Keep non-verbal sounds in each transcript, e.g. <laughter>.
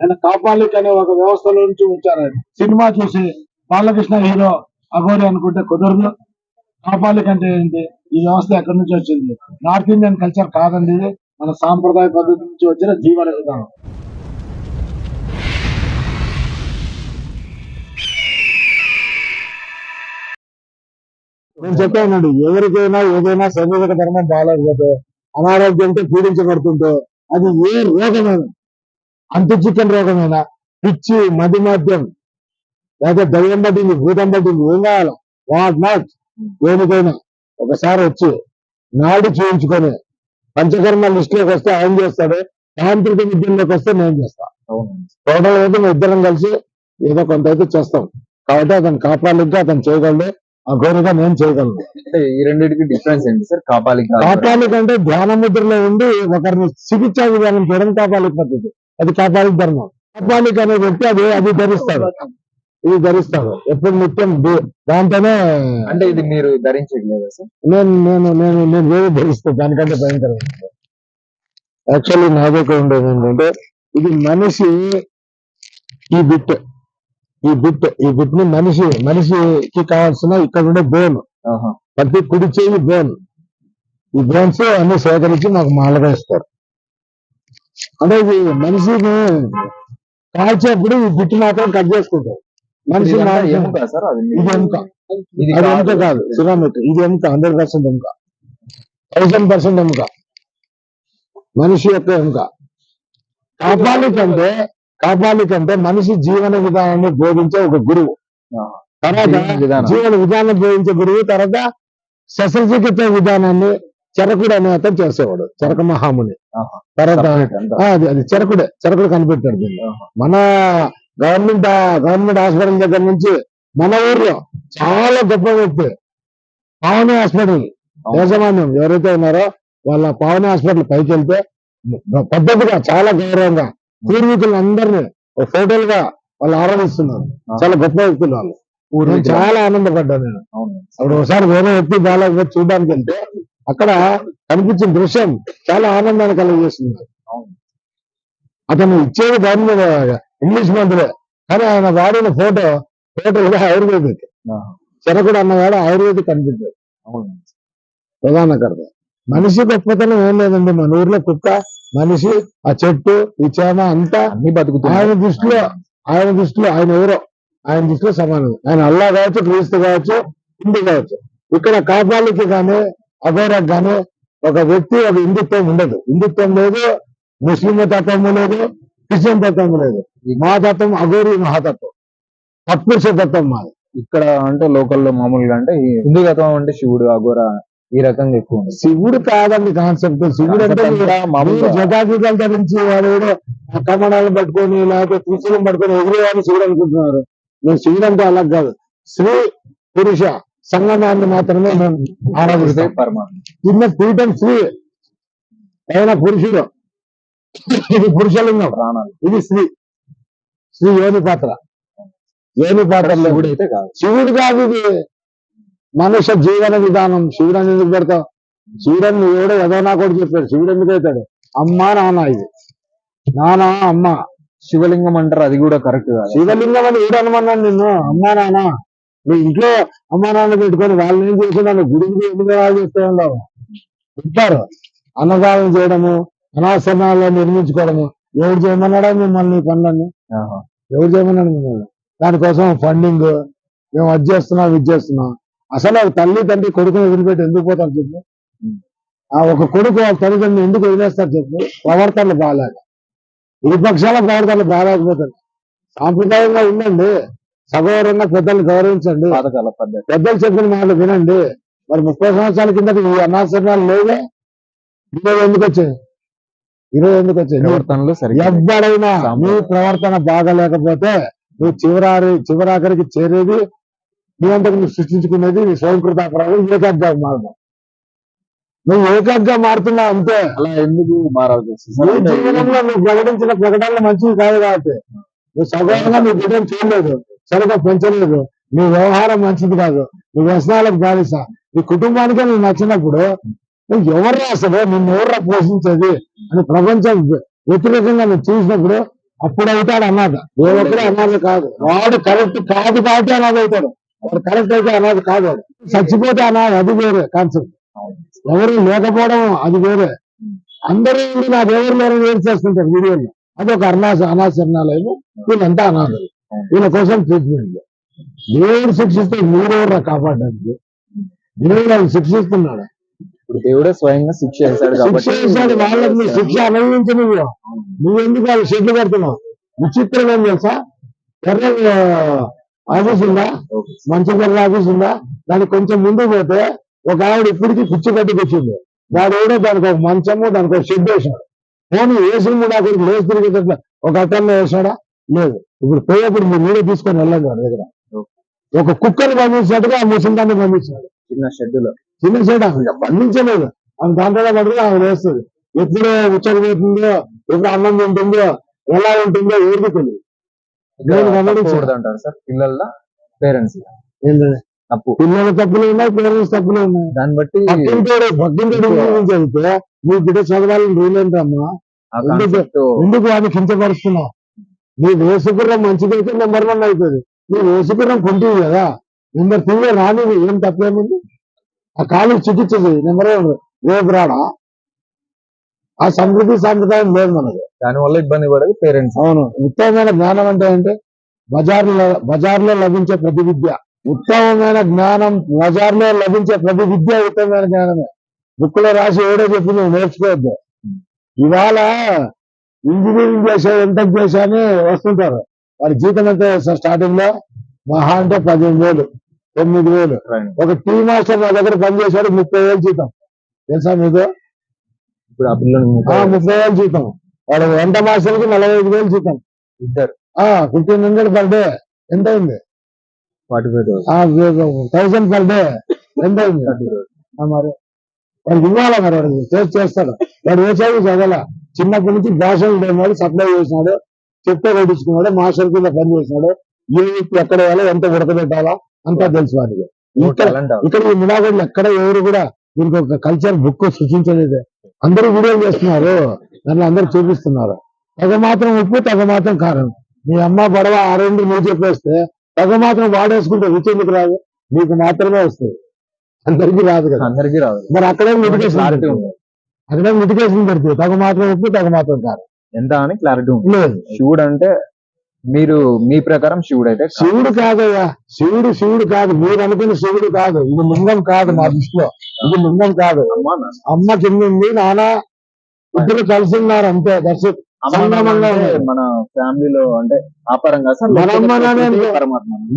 ఆయన కాపాలిక్ అనే ఒక వ్యవస్థలో నుంచి ఉంచారు ఆయన. సినిమా చూసి బాలకృష్ణ హీరో అఘోరి అనుకుంటే కుదరదు. కాపాలిక్ అంటే ఏంటి? ఈ వ్యవస్థ ఎక్కడి నుంచి వచ్చింది? నార్త్ ఇండియన్ కల్చర్ కాదండి ఇది. మన సాంప్రదాయ పద్ధతి నుంచి వచ్చిన జీవన విధానం నేను చెప్పానండి ఎవరికైనా ఏదైనా శారీరక ధర్మం బాగాలేకపోతే అనారోగ్యంతో పీడించబడుతుంటే అది ఏ రోగమైనా అంతు చిక్కని రోగమైనా? పిచ్చి మధ్యం లేకపోతే దయ్యం పట్టింది భూతం పట్టింది ఏం కావాలి? వాట్ నాట్ దేనికైనా ఒకసారి వచ్చి నాడు చూయించుకొని పంచకర్మ లిస్ట్లోకి వస్తే ఆయన చేస్తాడు తాంత్రిక విద్యలోకి వస్తే నేను చేస్తా. టోటల్ అయితే మేము ఇద్దరం కలిసి ఏదో కొంత అయితే చేస్తాం. కాబట్టి అతను కాపాడలిగ్గా అతను చేయగలడు ఆ గౌరవగా నేను చేయగలను. అంటే ఈ రెండింటికి డిఫరెన్స్ ఏంటి సార్? కాపాలిక్ కాపాలిక్ అంటే ధ్యాన ముద్రలో ఉండి ఒకరిని చికిత్సా విధానం చేయడం కాపాలిక్ పద్ధతి అది కాపాలిక్ ధర్మం. కాపాలిక్ అనే వ్యక్తి అది అది ధరిస్తాడు. ఇది ధరిస్తాడు. ఎప్పుడు నిత్యం దాంతోనే అంటే ఇది మీరు ధరించట్లేదా నేను నేను నేను నేను వేరే ధరిస్తాను దానికంటే భయంకరం. యాక్చువల్లీ నా దగ్గర ఉండేది ఏంటంటే ఇది మనిషి ఈ బిట్. ఈ బిట్. ఈ బిట్ని మనిషి మనిషికి కావాల్సిన ఇక్కడ ఉండే బోన్ ఆహా. ప్రతి కుడి చేయి బోన్ ఈ బోన్స్ అన్ని సేకరించి మాకు మాలగా ఇస్తారు. అంటే ఇది మనిషిని కాల్చేప్పుడు ఈ బిట్ మాత్రం కట్ చేసుకుంటారు. మనిషి ఎముక సార్? అది ఇది ఎముక ఇది అది ఎముక కాదు. సిరామిక్ ఇది ఎముక హండ్రెడ్ పర్సెంట్ ఎముక థౌసండ్ పర్సెంట్ ఎముక మనిషి యొక్క ఎముక కాపాలి కంటే కాపాలి కంటే మనిషి జీవన విధానాన్ని బోధించే ఒక గురువు. తర్వాత. జీవన విధానం బోధించే గురువు తర్వాత శస్త్రచికిత్స విధానాన్ని చరకుడు అనే అతను చేసేవాడు చరక మహాముని. తర్వాత అది అది చరకుడే చరకుడు కనిపెట్టాడు దీన్ని. మన గవర్నమెంట్ గవర్నమెంట్ హాస్పిటల్ దగ్గర నుంచి మన ఊర్లో చాలా గొప్ప వ్యక్తి పావని హాస్పిటల్. యాజమాన్యం ఎవరైతే ఉన్నారో వాళ్ళ పావని హాస్పిటల్ పైకి వెళ్తే పద్ధతిగా చాలా గౌరవంగా పూర్వీకులు అందరినీ ఫోటోలుగా వాళ్ళు ఆరాధిస్తున్నారు. చాలా గొప్ప వ్యక్తులు వాళ్ళు. చాలా ఆనందపడ్డాను నేను అప్పుడు ఒకసారి వేరే వ్యక్తి బాగాలేకపోతే చూడడానికి వెళ్తే అక్కడ కనిపించిన దృశ్యం చాలా ఆనందాన్ని కలుగజేస్తుంది. అవును. అతను ఇచ్చేది గవర్నమెంట్ ఇంగ్లీష్ మందులే కానీ ఆయన వాడిన ఫోటో ఫోటో కూడా ఆయుర్వేదిక్. చెరకుడు అన్నవాడు ఆయుర్వేదిక్ కనిపించాడు అవును. ప్రధానకర్త మనిషి గొప్పతనం ఏం లేదండి. మన ఊర్లో కుక్క మనిషి ఆ చెట్టు ఈ చేమ అంతా అన్ని బతుకుతున్నాయి. ఆయన దృష్టిలో ఆయన దృష్టిలో ఆయన ఎవరో ఆయన దృష్టిలో సమానం ఆయన అల్లా కావచ్చు క్రీస్తు కావచ్చు హిందూ కావచ్చు. ఇక్కడ కాపాలికి కానీ అఘోరకు కానీ ఒక వ్యక్తి ఒక హిందుత్వం ఉండదు. హిందుత్వం లేదు ముస్లిం తత్వము లేదు క్రిస్టియన్ తత్వం లేదు. మా తత్వం అఘోరి మహాతత్వం. తత్పురుష తత్వం మాది. ఇక్కడ అంటే లోకల్లో మామూలుగా అంటే ఈ హిందూ గతం అంటే శివుడు అఘోర ఈ రకంగా ఎక్కువ ఉంది శివుడు కాదండి కాన్సెప్ట్ శివుడు అంటే మామూలుగా- జటాజీతాలు ధరించి వాడు ఏదో కమడాలు పట్టుకొని లేకపోతే త్రిశూలం పట్టుకొని ఎగిరేవాడిని శివుడు అనుకుంటున్నారు. నేను శివుడు అంటే అలా కాదు. స్త్రీ పురుష సంగమాన్ని మాత్రమే మేము ఆరాధిస్తాం. పరమాత్మ. కింద పీఠం స్త్రీ పైన పురుషుడు. ఇది పురుషలింగం ప్రాణాలు. ఇది స్త్రీ. స్త్రీ యోని పాత్ర. యోని పాత్రలో శివుడు అయితే కాదు. శివుడు కాదు ఇది. మనుష్య జీవన విధానం. శివుడు అని ఎందుకు పెడతావు? శివుడు అని ఎవడో ఏదో నా కూడా చెప్పాడు. శివుడు ఎందుకు అవుతాడు? అమ్మ నాన్న ఇది. నాన్న అమ్మ. శివలింగం అంటారు అది కూడా కరెక్ట్ కాదు. శివలింగం అని ఎవడు అనుమన్నాను నిన్ను? అమ్మా నాన్న. నీ ఇంట్లో అమ్మా నాన్న పెట్టుకొని వాళ్ళని ఏం చేస్తున్నాను గుడికి ఎందుకు వాళ్ళు చేస్తూ ఉండవు చెప్తారు అన్నదానం చేయడము అనాశనాలు నిర్మించుకోవడము. ఎవరు చేయమన్నాడా మిమ్మల్ని పనులన్నీ. ఎవరు చేయమన్నాడు మిమ్మల్ని? దానికోసం ఫండింగ్ మేము అది చేస్తున్నాం ఇది చేస్తున్నాం. అసలు ఒక తల్లి తండ్రి కొడుకుని వదిలిపెట్టి ఎందుకు పోతారు చెప్పు. ఆ ఒక కొడుకు వాళ్ళ తల్లిదండ్రులు ఎందుకు వదిలేస్తారు చెప్పు? ప్రవర్తనలు బాగాలేక. ఇరుపక్షాల ప్రవర్తనలు బాగాలేకపోతారు. సాంప్రదాయంగా ఉండండి. సగౌరవంగా పెద్దలు గౌరవించండి. పాతకాల పద్ధతి. పెద్దలు చెప్పిన మాటలు వినండి. మరి ముప్పై సంవత్సరాల కిందటి ఈ అనాశనాలు లేవే? ఇరవై ఎందుకు వచ్చాయి? ఇరవై ఎందుకు వచ్చాయి? ప్రవర్తనలు సరిగ్గా ఎవ్వడైనా నీ సాంప్రదాయం. ప్రవర్తన బాగలేకపోతే నువ్వు చివరారి చివరాఖరికి చేరేది నీ అంతకు నువ్వు సృష్టించుకునేది నీ స్వయంకృత అపరాధం ఏకాగ్గా మార్గం. నువ్వు ఏకాగ్గా మారుతున్నావు అంతే. అలా ఎందుకు మారాల్సి నువ్వు ప్రకటించిన ప్రకటనలు మంచివి కాదు కాబట్టి. నువ్వు సగౌరవంగా నీ బిడ్డను చూడలేదు సరిగా పెంచలేదు. నీ వ్యవహారం మంచిది కాదు. నీ వ్యసనాలకు బాధిస నీ కుటుంబానికే నువ్వు నచ్చినప్పుడు నువ్వు ఎవరు అసలు నిన్ను ఎవర్రా పోషించేది అని ప్రపంచం వ్యతిరేకంగా నువ్వు చూసినప్పుడు అప్పుడు అవుతాడు అనాథ. ఏ ఒక్కడే అన్నది కాదు. వాడు కరెక్ట్ కాదు కాబట్టి అనాథ అవుతాడు. వాడు కరెక్ట్ అయితే అన్నది కాదు వాడు. చచ్చిపోతే అనాది అది వేరే కాన్సెప్ట్ ఎవరు లేకపోవడం అది వేరే. అందరూ ఉండి నాకు ఎవరు లేరని వేరు చేస్తుంటారు వీడియోలో? అది ఒక అనాథ అనాథ వీళ్ళంతా అనాథలు. వీళ్ళ కోసం ట్రీట్మెంట్ దేవుడు శిక్షిస్తే మీరెవరు కాపాడడానికి. దేవుడు వాళ్ళు శిక్షిస్తున్నాడు. ఇప్పుడు దేవుడే స్వయంగా శిక్ష చేశాడు శిక్ష చేశాడు వాళ్ళని శిక్ష అనుభవించి నువ్వు నువ్వు. ఎందుకు వాళ్ళు షెడ్లు కడుతున్నావు? విచిత్రం ఏం తెలుసా? ఎర్ర ఆఫీస్ ఉందా? మంచి కర్ర ఆఫీస్ ఉందా? దానికి కొంచెం ముందు పోతే ఒక ఆవిడ ఇప్పటికి పిచ్చి కట్టి కూర్చుంది వాడు ఎవడో దానికి ఒక మంచము దానికి ఒక షెడ్ వేసాడు పోనీ వేసిన కూడా అక్కడికి లేచి తిరిగేటట్ల ఒక అట్టంలో వేసాడా లేదు. ఇప్పుడు పోయేప్పుడు మీరు మీరే తీసుకొని వెళ్ళండి వాడి దగ్గర. ఒక కుక్కని పంపించినట్టుగా ఆ ముసలిదాన్ని పంపించాడు చిన్న షెడ్యూల్ చిన్న సైడ్ అసలు బంధించలేదు ఆమె దాంట్లో పడుతుంది ఆమె వేస్తుంది ఎప్పుడు ఉచ్చకపోతుందో ఎప్పుడు అన్నం ఉంటుందో ఎలా ఉంటుందో ఎవరికి తెలియదు. సార్? పిల్లల పేరెంట్స్ ఏంటి? తప్పు. పిల్లల తప్పులు ఉన్నాయి పేరెంట్స్ తప్పులు ఉన్నాయి. దాన్ని బట్టి గురించి చదివితే నీ బిడ్డ చదవాలని రూల్ ఏంటమ్మా? ఆ ఎందుకు- వాడిని కించపరుస్తున్నావు? నీ వేసుకుర్రం మంచిదైతే నెంబర్ వన్ అవుతుంది. నీ వేసుకుర్రం కొంటివి కదా. నెంబర్ త్రీ రాని ఏం తప్పేముంది? ఆ కాలు చికిత్స చేయి నెంబర్ వన్ రేపు రాడా? ఆ సంస్కృతి సాంప్రదాయం లేదు మనకు దాని వల్ల ఇబ్బంది పడేది పేరెంట్స్. అవును. ఉత్తమమైన జ్ఞానం అంటే ఏంటి? బజార్లో బజార్లో లభించే ప్రతి విద్య ఉత్తమమైన జ్ఞానం బజార్లో లభించే ప్రతి విద్య ఉత్తమమైన జ్ఞానమే. బుక్లో రాసి ఏడో చెప్పి నువ్వు నేర్చుకోవద్దు. ఇవాళ ఇంజనీరింగ్ చేసా ఎంత చేసా అని వస్తుంటారు. వాడి జీతం ఎంత స్టార్టింగ్లో మహా అంటే పదిహేను వేలు తొమ్మిది వేలు. ఒక టీ మాస్టర్ నా దగ్గర పనిచేశాడు ముప్పై వేలు జీతం. తెలుసా మీకు? ఇప్పుడు ఆ పిల్లలు ఆ, ముప్పై వేలు జీతం. వాడు వంట మాస్టర్కి నలభై ఐదు వేలు జీతం. ఇద్దరు. Fifteen hundred per day. ఎంత అయింది? థౌసండ్. Per day. ఎంత అయింది? మరి. వాడికి ఇవ్వాలా మరి? చేసి చేస్తాడు. వాడు ఏ చదువు చదవాల? చిన్నప్పటి నుంచి భాషలు ఉండేవాడు సప్లై చేసినాడు చెప్తే కొట్టించుకున్నాడు మాస్టర్ కింద పని చేసినాడు ఏ ఎక్కడ వేయాలో ఎంత ఉడకబెట్టాలా అంతా తెలుసు వాడికి. ఇక్కడ ఈ మిడాగొడ్లు ఎక్కడ ఎవరు కూడా దీనికి ఒక కల్చర్ బుక్ సృష్టించలేదు. అందరూ వీడియోలు చేస్తున్నారు దాన్ని అందరూ చూపిస్తున్నారు. తగ మాత్రం ఉప్పు తగ మాత్రం కారం. మీ అమ్మ బడవ ఆ రెండు నువ్వు చెప్పేస్తే తగ మాత్రం వాడేసుకుంటే రుచి ఎందుకు రాదు? నీకు మాత్రమే వస్తుంది. అందరికీ రాదు కదా. అందరికీ రాదు. మరి అక్కడే అక్కడే మిటికేషన్ పెడుతుంది. తగ మాత్రం ఉప్పు తగ మాత్రం కారం. ఎంత అని క్లారిటీ లేదు. శివుడు అంటే మీరు మీ ప్రకారం శివుడు అయితే కాదు. శివుడు కాదయ్యా. శివుడు శివుడు కాదు. మీరు అనుకున్న శివుడు కాదు. ఇది లింగం కాదు మా దృష్టిలో. ఇది లింగం కాదు. అమ్మా కింద ఉంది నాన్న ఇద్దరు కలిసి ఉన్నారు అంతే దర్శ. మన ఫ్యామిలీలో అంటే ఆ పరంగా సార్ మన అమ్మ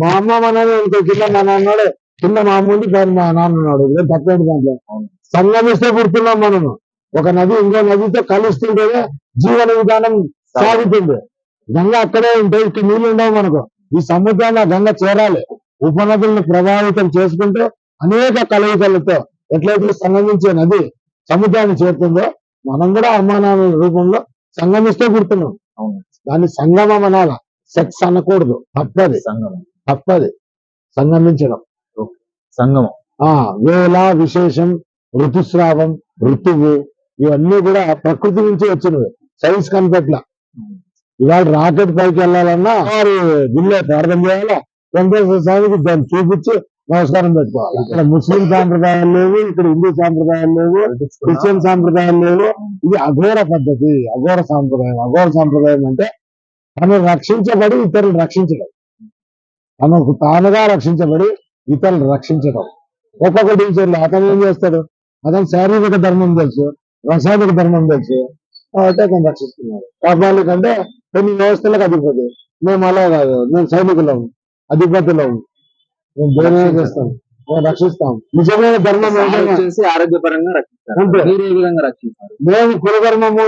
మా అమ్మ మా నాన్న ఇంకో కింద మా నాన్న ఉన్నాడు. కింద మా అమ్మ ఉంది మా నాన్న ఉన్నాడు. ఇదే తప్పేంటి దాంట్లో. సంగమిస్తే పుడుతున్నాం మనము. ఒక నది ఇంకో నదితో కలుస్తుంటేనే జీవన విధానం సాగుతుంది. గంగ అక్కడే ఉంటే ఇక్కడ నీళ్ళు ఉండవు మనకు. ఈ సముద్రాన్ని ఆ గంగ చేరాలి. ఉపనదులను ప్రభావితం చేసుకుంటూ అనేక కలయికలతో ఎట్లయితే సంగమించే నది సముద్రాన్ని చేరుతుందో మనం కూడా అమ్మానాన్న రూపంలో సంగమిస్తే పుడుతున్నాం అవును. దాన్ని సంగమం అనాల. సెక్స్ అనకూడదు. తప్పది. సంగమం. తప్పది. సంగమించడం. సంగమం. ఆ వేల విశేషం ఋతుస్రావం ఋతువు ఇవన్నీ కూడా ప్రకృతి నుంచి వచ్చినవి. సైన్స్ కనిపెట్ల ఇవాళ రాకెట్ పైకి వెళ్ళాలన్నా వారు దిల్లేదు ప్రార్థన చేయాలా? వెంకటేశ్వర స్వామికి దాన్ని చూపించి నమస్కారం పెట్టుకోవాలి. ఇక్కడ ముస్లిం సాంప్రదాయాలు లేవు ఇక్కడ హిందూ సాంప్రదాయాలు లేవు క్రిస్టియన్ సాంప్రదాయం లేవు. ఇది అఘోర పద్ధతి అఘోర సాంప్రదాయం. అఘోర సాంప్రదాయం అంటే తను రక్షించబడి ఇతరులు రక్షించడం. తనకు తానుగా రక్షించబడి ఇతరులు రక్షించడం. ఒక్కొక్కటి ఇతరులు అతను ఏం చేస్తాడు? అతను శారీరక ధర్మం తెలుసు. రసాయనిక ధర్మం తెలుసు. కాబట్టి అతను రక్షిస్తున్నాడు కాపాలి కంటే కొన్ని వ్యవస్థలకు అధిపతి. మేము అలా కాదు. మేము సైనికులం అధిపతులం మేము దేనినే చేస్తాం. రక్షిస్తాం. నిజమైన ధర్మం వచ్చేసి ఆరోగ్యపరంగా రక్షిస్తారు. మేము కులధర్మము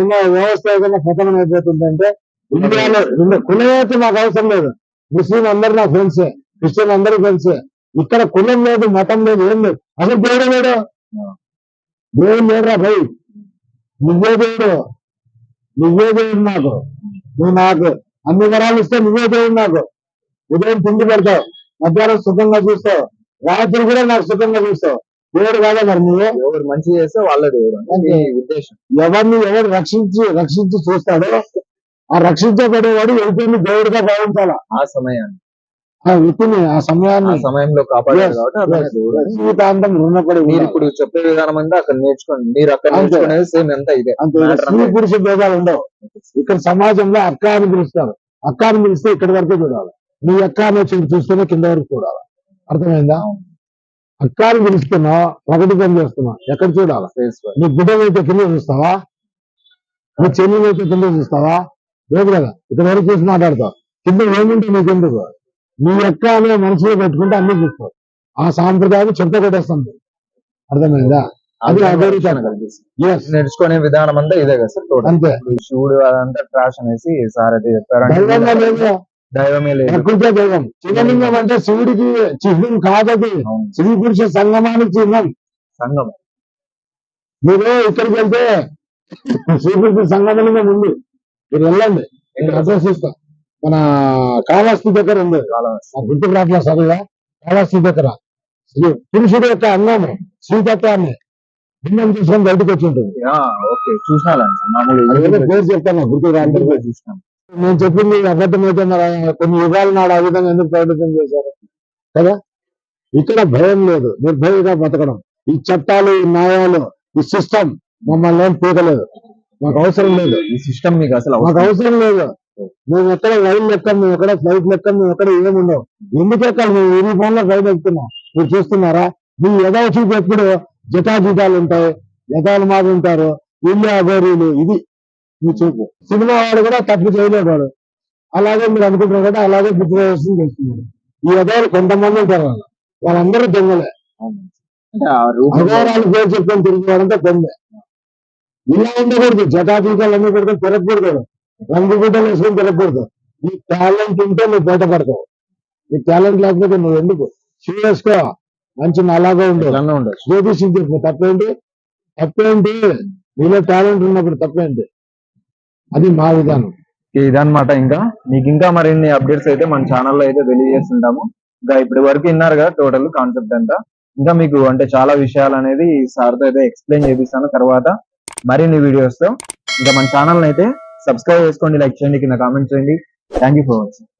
ఉన్న వ్యవస్థ ఏదైనా పతనం అయిపోతుందంటే ఇండియాలో కులవేత్త నాకు అవసరం లేదు. ముస్లిం అందరు నా ఫ్రెండ్సే. క్రిస్టియన్ అందరూ ఫ్రెండ్సే. ఇక్కడ కులం లేదు మతం లేదు ఏం లేదు. అసలు దేవుడు లేడు. దేవుడు లేడురా భయ్. నువ్వే దేవుడు. నువ్వే దేవుడు నాకు. నువ్వు నాకు అన్ని వరాలు ఇస్తే నువ్వే దేవుడు నాకు. ఉదయం తిండి పెడతావు మధ్యాహ్నం సుఖంగా చూస్తావు రాత్రి కూడా నాకు సుఖంగా చూస్తావు. దేవుడు కాదా మరి నువ్వు? ఎవరు మంచి చేస్తే వాళ్ళే దేవుడు ఉద్దేశం. ఎవరిని ఎవరు రక్షించి రక్షించి చూస్తాడో ఆ రక్షించబడేవాడు ఎదుటిని దేవుడిగా భావించాలా? ఆ సమయాన్ని. ఆ వ్యక్తిని ఆ సమయాన్ని సమయంలో. జీవితాంతం రుణపడి మీరు. ఇప్పుడు చెప్పే విధానం అంతా అక్కడ నేర్చుకోండి. మీరు అక్కడ. నేర్చుకునేది సేమ్ ఎంత ఇదే. స్త్రీ. పురుష భేదాలు ఉండవు. ఇక్కడ సమాజంలో అక్క అని పిలుస్తారు. అక్క అని పిలిస్తే ఇక్కడి వరకే చూడాలి. నీ అక్క అని వచ్చి చూస్తేనే కింద వరకు చూడాలి. అర్థమైందా? అక్క అని పిలుస్తున్నావు ప్రకటికం చేస్తున్నావు ఎక్కడ చూడాలి. నీ బిడ్డనైతే కింద చూస్తావా? నీ చెల్లినైతే కింద చూస్తావా? లేదు కదా. ఇక్కడ వరకు చూసి మాట్లాడతావు. కింద ఏముంటే నీకెందుకు? నీ యొక్క అనే మనసులో పెట్టుకుంటే అన్ని చూస్తావు. ఆ సాంప్రదాయం చెత్త కొట్టేస్తుంది. అర్థమైందా? అది అదే. ఎస్ నేర్చుకునే విధానం అంతా ఇదే కదా సార్ అంతే. శివుడు అదంతా ట్రాష్ అనేసి సార్ అయితే దైవంగా చెప్పారు. దైవమే. లేదు. ప్రకృతి దైవం. శివలింగం అంటే శివుడికి చిహ్నం కాదది. స్త్రీ పురుష సంగమానికి చిహ్నం. సంఘం మీరు ఇక్కడికి వెళ్తే <laughs> శ్రీ పురుష సంగమలింగం ఉంది. మీరు వెళ్ళండి. అడ్రస్ ఇస్తా. మన కాళహస్తి దగ్గర ఉంది. ఆ గుర్తుకు రాట్లా సరిగా కాళహస్తి దగ్గర. పురుషుడు యొక్క అన్నము శ్రీతత్వాన్ని భిన్నం తీసుకొని బయటకు వచ్చి ఉంటుంది. పేరు చెప్తాను గుర్తుకు రాండి లో చూసినాం. నేను చెప్పింది అబద్ధమైతే మరి కొన్ని యుగాల నాడు ఆ విధంగా ఎందుకు ప్రకటన చేశారు? కదా? ఇక్కడ భయం లేదు నిర్భయంగా బతకడం. ఈ చట్టాలు ఈ న్యాయాలు ఈ సిస్టమ్ మమ్మల్ని ఏం పీకలేదు. మాకు అవసరం లేదు. ఈ సిస్టమ్ మీకు అసలు మాకు అవసరం లేదు. మేము ఎక్కడ రైలు ఎక్కం మేము ఎక్కడ ఫ్లైట్ ఎక్కం మేము ఎక్కడ ఏముండవు ఎందుకు ఎక్కాలి మేము యూనిఫామ్లో రైలు ఎక్కుతున్నాం? మీరు చూస్తున్నారా? మీ చూపు ఎప్పుడు జటాజీతాలు ఉంటాయి ఎదాలు మాది ఉంటారు వీళ్ళు అఘోరీలు ఇది మీ చూపు. సినిమా వాడు కూడా తప్పు చేయలేడు వాడు అలాగే మీరు అనుకుంటున్నారు కదా అలాగే బుద్ధి చేస్తున్నారు. ఈ ఎదవలు కొంతమంది ఉంటారు వాళ్ళు వాళ్ళందరూ దొంగలే. అఘోరాలు పేరు చెప్పుకొని తిరిగేవాడంతా దొంగ. ఇలా ఉండకూడదు జటాజీతాలు అన్ని పెట్టుకొని తిరగకూడదు రంగు గుడ్డలు వేసుకొని తిరగకూడదు నీ టాలెంట్ ఉంటే నువ్వు బయటపడతావు నీ టాలెంట్ లేకపోతే నువ్వు ఎందుకు? వేసుకో మంచి అలాగే ఉండు. ఇట్లానే ఉండొచ్చు జ్యోతిషం చెప్పు తప్పేంటి? తప్పేంటి? నీలో టాలెంట్ ఉన్నప్పుడు తప్పేంటి? అది మా విధానం. ఇదన్నమాట ఇంకా. మీకు ఇంకా మరిన్ని అప్డేట్స్ అయితే మన ఛానల్లో అయితే తెలియజేస్తుంటాము. ఇంకా ఇప్పటి వరకు విన్నారు కదా టోటల్ కాన్సెప్ట్ అంతా. ఇంకా మీకు అంటే చాలా విషయాలు అనేది సార్తో అయితే ఎక్స్ప్లెయిన్ చేపిస్తాను. తర్వాత మరిన్ని వీడియోస్తో ఇంకా మన ఛానల్ అయితే సబ్స్క్రైబ్ చేసుకోండి లైక్ చేయండి కింద కామెంట్ చేయండి. Thank you for watching